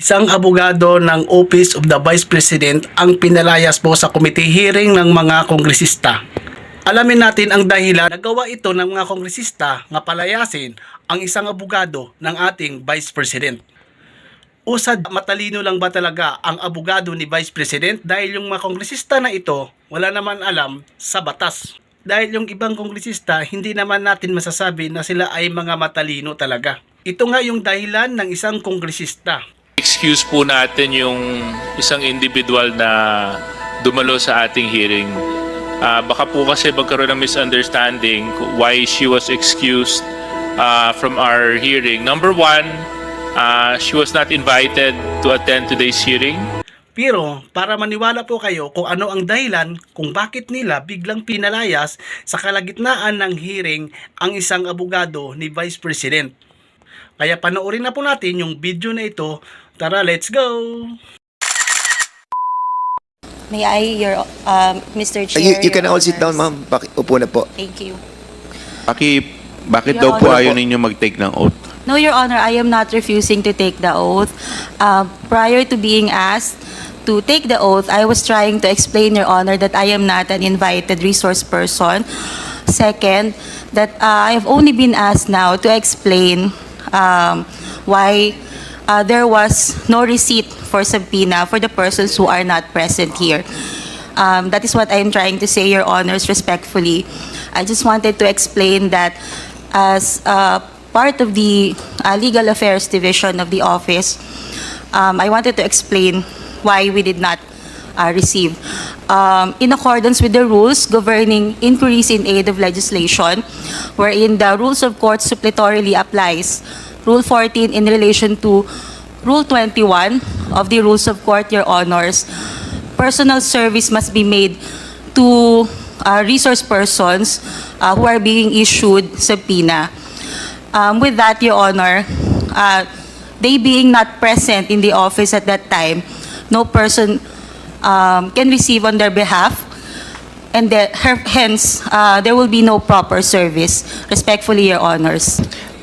Isang abogado ng Office of the Vice President ang pinalayas po sa committee hearing ng mga kongresista. Alamin natin ang dahilan nagawa ito ng mga kongresista nga palayasin ang isang abogado ng ating Vice President. Usad, matalino lang ba talaga ang abogado ni Vice President dahil yung mga kongresista na ito wala naman alam sa batas. Dahil yung ibang kongresista, hindi naman natin masasabi na sila ay mga matalino talaga. Ito nga yung dahilan ng isang kongresista excuse po natin yung isang individual na dumalo sa ating hearing. Ah, baka po kasi magkaroon ng misunderstanding why she was excused ah, from our hearing. Number one, ah, she was not invited to attend today's hearing. Pero para maniwala po kayo kung ano ang dahilan kung bakit nila biglang pinalayas sa kalagitnaan ng hearing ang isang abogado ni Vice President. Kaya panoorin na po natin yung video na ito. Tara, let's go! May I, your, um, Mr. Chair? You, you can all sit down, Honors. ma'am. Paki- Upo na po. Thank you. Aki, bakit Your daw po Honor ayaw ninyo mag-take ng oath? No, Your Honor, I am not refusing to take the oath. Uh, prior to being asked to take the oath, I was trying to explain, Your Honor, that I am not an invited resource person. Second, that uh, I have only been asked now to explain um, why uh, there was no receipt for subpoena for the persons who are not present here. Um, that is what I am trying to say, Your Honors, respectfully. I just wanted to explain that as uh, part of the uh, Legal Affairs Division of the office, um, I wanted to explain why we did not uh, receive. Um, in accordance with the rules governing inquiries in aid of legislation, wherein the rules of court suppletorily applies, Rule 14 in relation to Rule 21 of the Rules of Court, Your Honors, personal service must be made to uh, resource persons uh, who are being issued subpoena. Um, with that, Your Honor, uh, they being not present in the office at that time, no person um, can receive on their behalf, and her- hence, uh, there will be no proper service. Respectfully, Your Honors.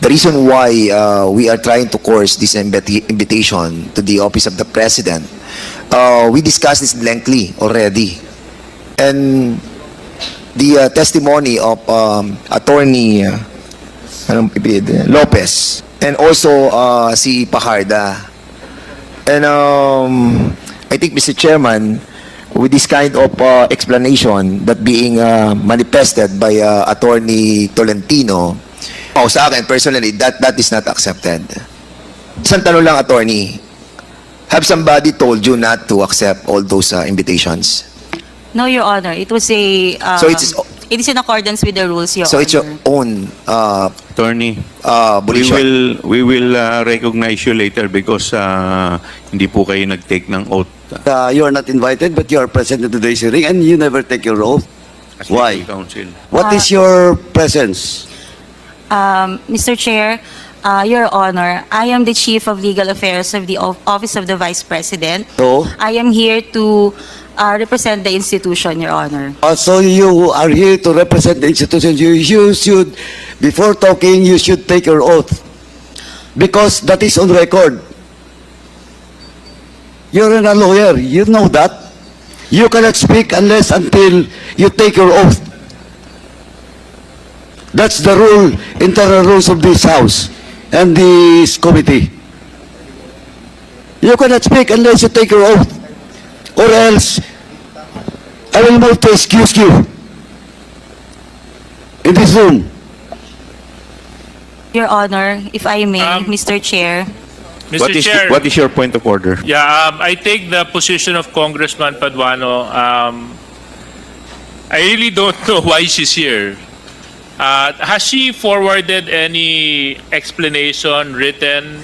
The reason why uh, we are trying to course this invita- invitation to the office of the president, uh, we discussed this lengthily already. And the uh, testimony of um, attorney uh? Lopez and also uh, si Pajarda. And um, I think, Mr. Chairman, with this kind of uh, explanation that being uh, manifested by uh, Attorney Tolentino, oh, sa akin, personally, that, that is not accepted. Isang tanong lang, Attorney. Have somebody told you not to accept all those uh, invitations? No, Your Honor, it was a... uh, So it's- It is in accordance with the rules, Your so it's your Honor. own uh, Attorney, uh, we will, we will uh, recognize you later because uh, hindi po kayo nag-take ng oath. Uh, you are not invited, but you are present at today's hearing, and you never take your oath. as Why? legal Counsel. What Uh, is your presence? Um, Mr. Chair, uh, Your Honor, I am the Chief of Legal Affairs of the of- Office of the Vice President. So, I am here to uh, represent the institution, Your Honor. uh, so you are here to represent the institution. You, you should, before talking, you should take your oath. Because that is on record. You're a lawyer. You know that. You cannot speak unless until you take your oath. That's the rule, internal rules of this house and this committee. You cannot speak unless you take your oath. Or else, I will move to excuse you in this room. Your Honor, if I may, Um, Mr. Chair. Mr. What is, Chair, what is your point of order? yeah, um, I take the position of Congressman Paduano. Um, I really don't know why she's here. Uh, has she forwarded any explanation written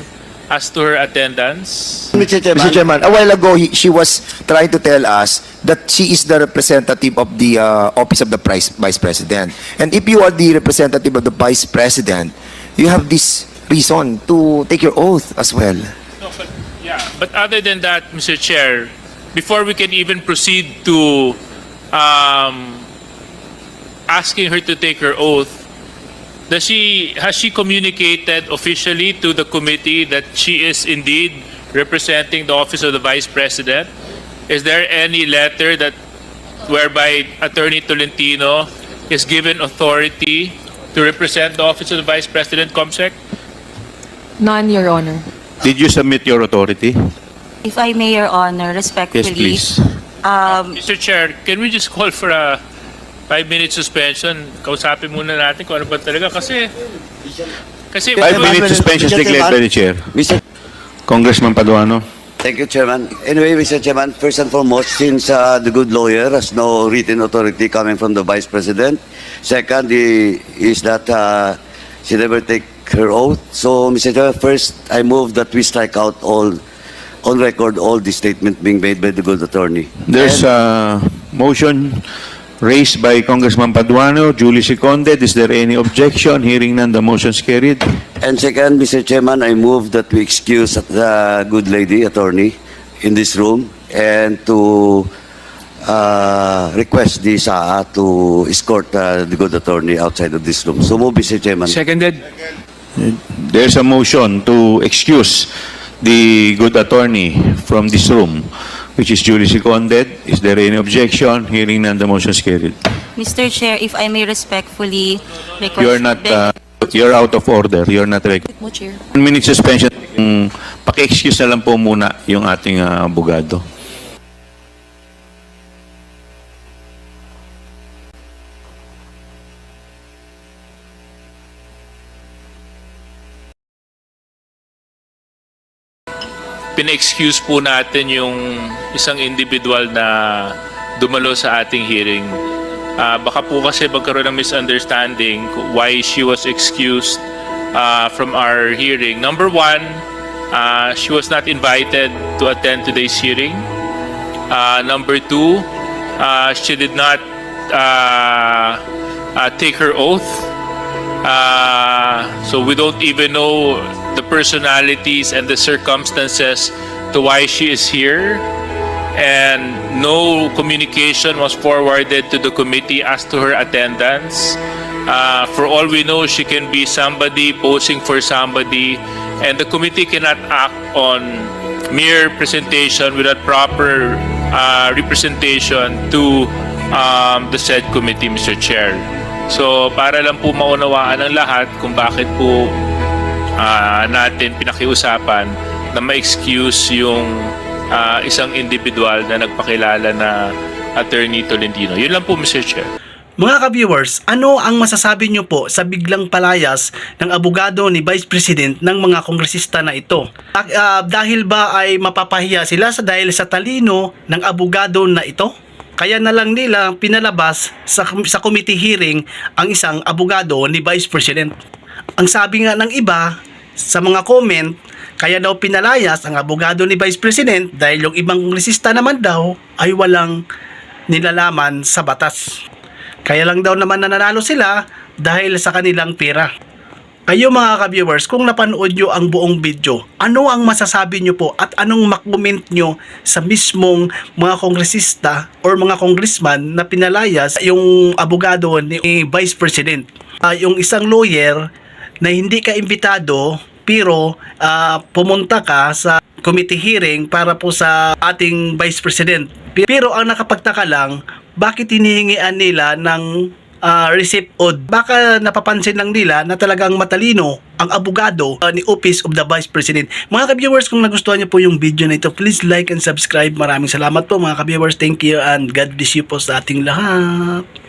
as to her attendance? Mr. Chairman, Mr. Chairman, a while ago, he, she was trying to tell us that she is the representative of the uh, Office of the Price, Vice President. And if you are the representative of the Vice President, you have this reason to take your oath as well. No, but, yeah, but other than that, Mr. Chair, before we can even proceed to um, asking her to take her oath, does she has she communicated officially to the committee that she is indeed representing the office of the Vice President. Is there any letter that whereby Attorney Tolentino is given authority to represent the office of the Vice President, COMSEC? None, Your Honor. Did you submit your authority? If I may, Your Honor, respectfully. Yes, respectfully. please. Um, Mr. Chair, can we just call for a five-minute suspension? Kausapin muna natin kung ano ba talaga kasi... Kasi... Five-minute suspension is declared by the chair. Mr. Congressman Paduano. Thank you, Chairman. Anyway, Mr. Chairman, first and foremost, since uh, the good lawyer has no written authority coming from the Vice President, second i- is that uh, she never take her oath. So, Mr. Chairman, first, I move that we strike out all, on record, all the statement being made by the good attorney. There's And- a motion raised by Congressman Paduano, duly seconded. Is there any objection? Hearing none, the motion is carried. And second, Mr. Chairman, I move that we excuse the good lady attorney in this room and to uh, request the SAA to escort uh, the good attorney outside of this room. So move, Mr. Chairman. Seconded. There's a motion to excuse the good attorney from this room, which is duly seconded. Is there any objection? Hearing none, the motion is carried. Mr. Chair, if I may respectfully request... You're not, uh, you're out of order. You're not rec- Mo, Chair. One minute suspension. Mm, Paki-excuse na lang po muna yung ating uh, abogado. Pina-excuse po natin yung isang individual na dumalo sa ating hearing. Ah, baka po kasi magkaroon ng misunderstanding why she was excused ah, from our hearing. Number one, ah, she was not invited to attend today's hearing. Ah, number two, ah, she did not ah, ah, take her oath. Uh, so we don't even know the personalities and the circumstances to why she is here. And no communication was forwarded to the committee as to her attendance. Uh, for all we know, she can be somebody posing for somebody, and the committee cannot act on mere presentation without proper uh, representation to um, the said committee, Mr. Chair. So, para lang po maunawaan ng lahat kung bakit po ah, natin pinakiusapan na ma-excuse yung ah, isang individual na nagpakilala na Attorney Tolentino. Yun lang po, Mr. Chair. Mga ka-viewers, ano ang masasabi nyo po sa biglang palayas ng abogado ni Vice President ng mga kongresista na ito? Ah, dahil ba ay mapapahiya sila sa dahil sa talino ng abogado na ito? Kaya na lang nila pinalabas sa, sa committee hearing ang isang abogado ni Vice President. Ang sabi nga ng iba sa mga comment, kaya daw pinalayas ang abogado ni Vice President dahil yung ibang kongresista naman daw ay walang nilalaman sa batas. Kaya lang daw naman nananalo sila dahil sa kanilang pera. Kayo mga ka-viewers, kung napanood nyo ang buong video, ano ang masasabi nyo po at anong makomment nyo sa mismong mga kongresista or mga congressman na pinalayas yung abogado ni Vice President? Ah, yung isang lawyer na hindi ka imbitado pero ah, pumunta ka sa committee hearing para po sa ating Vice President. Pero ang nakapagtaka lang, bakit hinihingian nila ng ah, receipt o baka napapansin lang nila na talagang matalino ang abogado ah, ni Office of the Vice President. Mga ka-viewers, kung nagustuhan niyo po yung video na ito, please like and subscribe. Maraming salamat po mga ka-viewers. Thank you and God bless you po sa ating lahat.